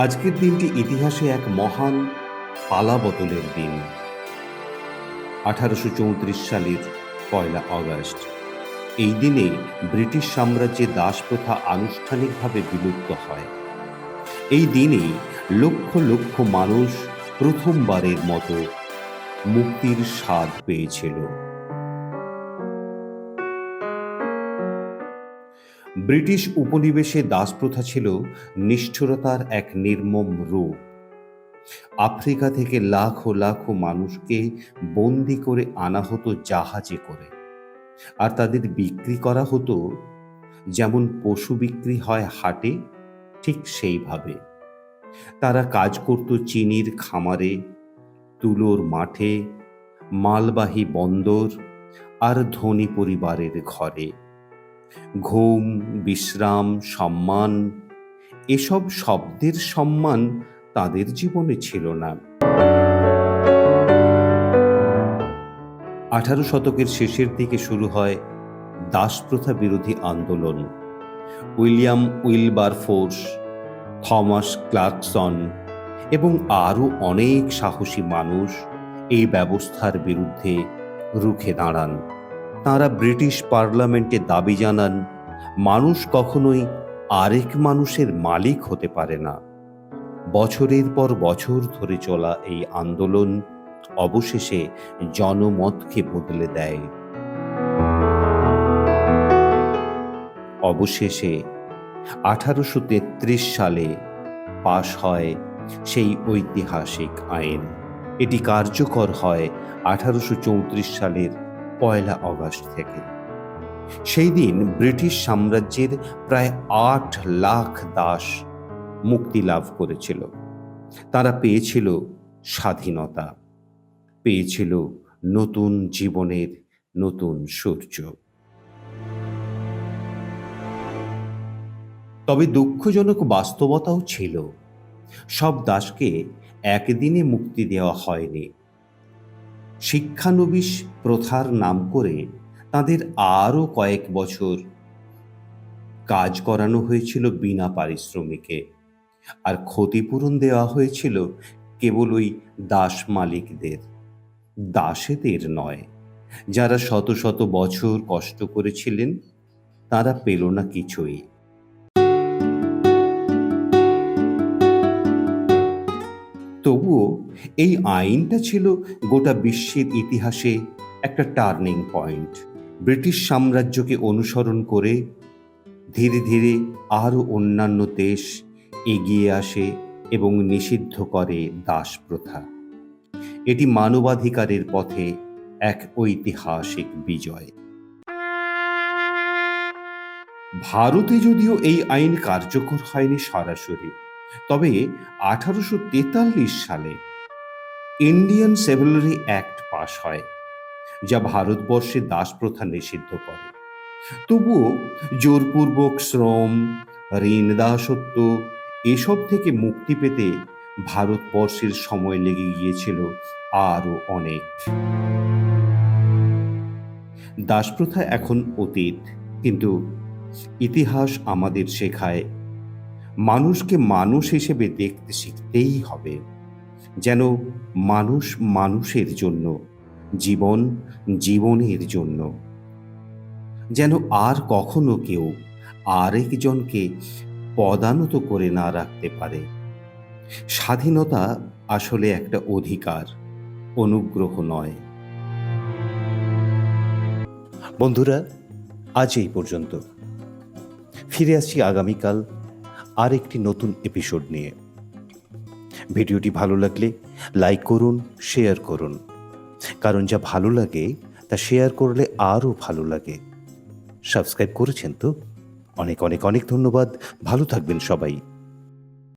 আজকের দিনটি ইতিহাসে এক মহান পালাবদলের দিন। আঠারোশো চৌত্রিশ সালের পয়লা আগস্ট। এই দিনে ব্রিটিশ সাম্রাজ্যে দাসপ্রথা আনুষ্ঠানিকভাবে বিলুপ্ত হয়। এই দিনে লক্ষ লক্ষ মানুষ প্রথমবারের মতো মুক্তির স্বাদ পেয়েছিল। ব্রিটিশ উপনিবেশে দাসপ্রথা ছিল নিষ্ঠুরতার এক নির্মম রূপ। আফ্রিকা থেকে লাখো লাখো মানুষকে বন্দি করে আনা হতো জাহাজে করে। আর তাদের বিক্রি করা হতো যেমন পশু বিক্রি হয় হাটে, ঠিক সেইভাবে। তারা কাজ করত চিনির খামারে, তুলোর মাঠে, মালবাহী বন্দর আর ধনী পরিবারের ঘরে। ঘুম, বিশ্রাম, সম্মান, এসব শব্দের সম্মান তাদের জীবনে ছিল না। আঠারো শতকের শেষের দিকে শুরু হয় দাসপ্রথা বিরোধী আন্দোলন। William Wilberforce, Thomas Clarkson এবং আরও অনেক সাহসী মানুষ এই ব্যবস্থার বিরুদ্ধে রুখে দাঁড়ান। তাঁরা ব্রিটিশ পার্লামেন্টে দাবি জানান, মানুষ কখনোই আরেক মানুষের মালিক হতে পারে না। বছরের পর বছর ধরে চলা এই আন্দোলন অবশেষে জনমতকে বদলে দেয়। অবশেষে আঠারোশো তেত্রিশ সালে পাশ হয় সেই ঐতিহাসিক আইন। এটি কার্যকর হয় আঠারোশো চৌত্রিশ সালের পয়লা অগস্ট থেকে। সেই দিন ব্রিটিশ সাম্রাজ্যের প্রায় আট লাখ দাস মুক্তি লাভ করেছিল। তারা পেয়েছিল স্বাধীনতা, পেয়েছিল নতুন জীবনের নতুন সূর্য। তবে দুঃখজনক বাস্তবতাও ছিল, সব দাসকে একদিনে মুক্তি দেওয়া হয়নি। শিক্ষানবিশ প্রথার নাম করে তাদের আরও কয়েক বছর কাজ করানো হয়েছিল বিনা পারিশ্রমিকে। আর ক্ষতিপূরণ দেওয়া হয়েছিল কেবল ওই দাস মালিকদের। দাসেদের নয়, যারা শত শত বছর কষ্ট করেছিলেন, তারা পেল না কিছুই। তবুও এই আইনটা ছিল গোটা বিশ্বের ইতিহাসে একটা টার্নিং পয়েন্ট ব্রিটিশ সাম্রাজ্যকে অনুসরণ করে ধীরে ধীরে আরও অন্যান্য দেশ এগিয়ে আসে এবং নিষিদ্ধ করে দাস প্রথা এটি মানবাধিকারের পথে এক ঐতিহাসিক বিজয়। ভারতে যদিও এই আইন কার্যকর হয়নি সরাসরি তবে আঠারোশো তেতাল্লিশ সালে ইন্ডিয়ান সেভেলারি অ্যাক্ট পাশ হয়, যা ভারতবর্ষে দাসপ্রথা নিষিদ্ধ করে। তবুও জোরপূর্বক শ্রম, ঋণ দাসত্ব এসব থেকে মুক্তি পেতে ভারতবর্ষের সময় লেগে গিয়েছিল আরও অনেক। দাসপ্রথা এখন অতীত, কিন্তু ইতিহাস আমাদের শেখায় মানুষকে মানুষ হিসেবে দেখতে শিখতেই হবে, যেন মানুষ মানুষের জন্য, জীবন জীবনের জন্য। যেন আর কখনো কেউ আরেকজনকে পদানত করে না রাখতে পারে। স্বাধীনতা আসলে একটা অধিকার, অনুগ্রহ নয়। বন্ধুরা, আজ এই পর্যন্ত। ফিরে আসছি আগামীকাল আর একটি নতুন এপিসোড নিয়ে। ভিডিওটি ভালো লাগলে লাইক করুন শেয়ার করুন। কারণ যা ভালো লাগে, তা শেয়ার করলে আরও ভালো লাগে। সাবস্ক্রাইব করেছেন তো? অনেক অনেক অনেক ধন্যবাদ। ভালো থাকবেন সবাই।